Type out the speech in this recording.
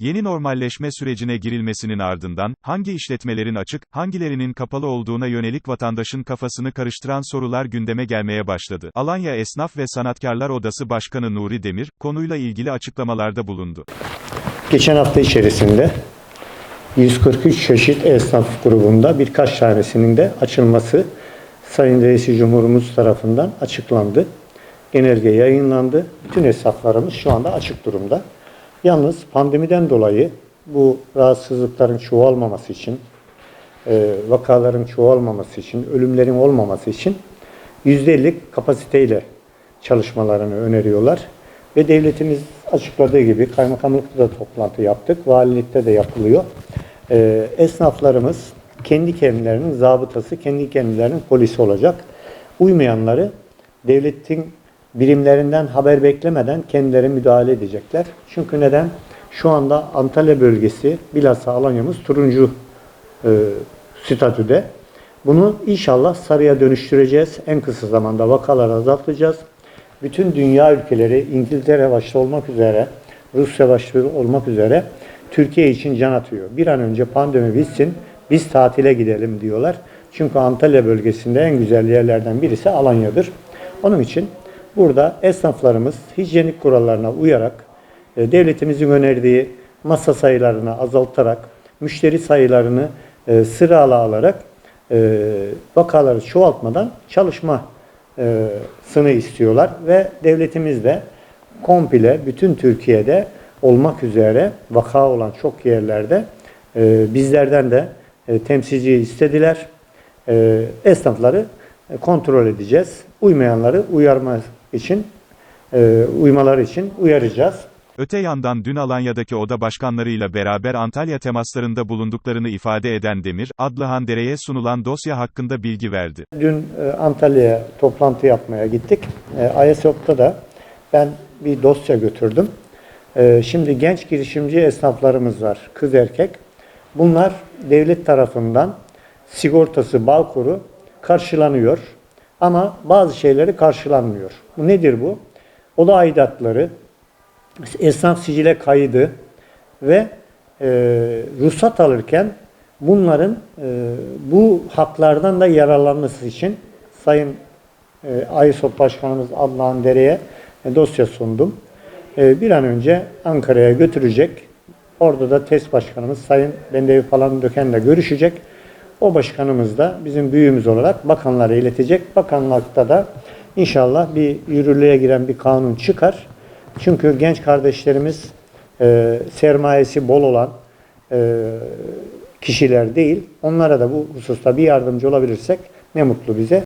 Yeni normalleşme sürecine girilmesinin ardından, hangi işletmelerin açık, hangilerinin kapalı olduğuna yönelik vatandaşın kafasını karıştıran sorular gündeme gelmeye başladı. Alanya Esnaf ve Sanatkarlar Odası Başkanı Nuri Demir, konuyla ilgili açıklamalarda bulundu. Geçen hafta içerisinde 143 çeşit esnaf grubunda birkaç tanesinin de açılması Sayın Reisi Cumhurumuz tarafından açıklandı. Genelge yayınlandı. Bütün esnaflarımız şu anda açık durumda. Yalnız pandemiden dolayı bu rahatsızlıkların çoğalmaması için, e, vakaların çoğalmaması için, ölümlerin olmaması için %50'lik kapasiteyle çalışmalarını öneriyorlar. Ve devletimiz açıkladığı gibi kaymakamlıkta da toplantı yaptık, valilikte de yapılıyor. Ee, esnaflarımız kendi kendilerinin zabıtası, kendi kendilerinin polisi olacak. Uymayanları devletin birimlerinden haber beklemeden kendileri müdahale edecekler. Çünkü neden? Şu anda Antalya bölgesi, bilhassa Alanya'mız turuncu e, statüde. Bunu inşallah sarıya dönüştüreceğiz. En kısa zamanda vakaları azaltacağız. Bütün dünya ülkeleri İngiltere başta olmak üzere, Rusya başta olmak üzere Türkiye için can atıyor. Bir an önce pandemi bitsin, biz tatile gidelim diyorlar. Çünkü Antalya bölgesinde en güzel yerlerden birisi Alanya'dır. Onun için burada esnaflarımız hijyenik kurallarına uyarak e, devletimizin önerdiği masa sayılarını azaltarak, müşteri sayılarını e, sırala alarak e, vakaları çoğaltmadan çalışma e, sını istiyorlar ve devletimiz de komple bütün Türkiye'de olmak üzere vaka olan çok yerlerde bizlerden de temsilci istediler. Esnafları kontrol edeceğiz. Uymayanları uyarma için, e, uymaları için uyaracağız. Öte yandan dün Alanya'daki oda başkanlarıyla beraber Antalya temaslarında bulunduklarını ifade eden Demir, Adlıhan Dere'ye sunulan dosya hakkında bilgi verdi. Dün e, Antalya'ya toplantı yapmaya gittik. E, Ayasofya'da da ben bir dosya götürdüm. E, Şimdi genç girişimci esnaflarımız var, kız erkek. Bunlar devlet tarafından sigortası, Bağkur'u karşılanıyor. Ama bazı şeyleri karşılanmıyor. Bu nedir bu? Oda aidatları, esnaf sicile kaydı ve e, ruhsat alırken bunların e, bu haklardan da yararlanması için Sayın e, AYSOP Başkanımız Adnan Dere'ye e, dosya sundum. E, bir an önce Ankara'ya götürecek. Orada da TES Başkanımız Sayın Bendevi falan Döken'le görüşecek. O başkanımız da bizim büyüğümüz olarak bakanlara iletecek. Bakanlıkta da inşallah bir yürürlüğe giren bir kanun çıkar. Çünkü genç kardeşlerimiz e, sermayesi bol olan e, kişiler değil. Onlara da bu hususta bir yardımcı olabilirsek ne mutlu bize.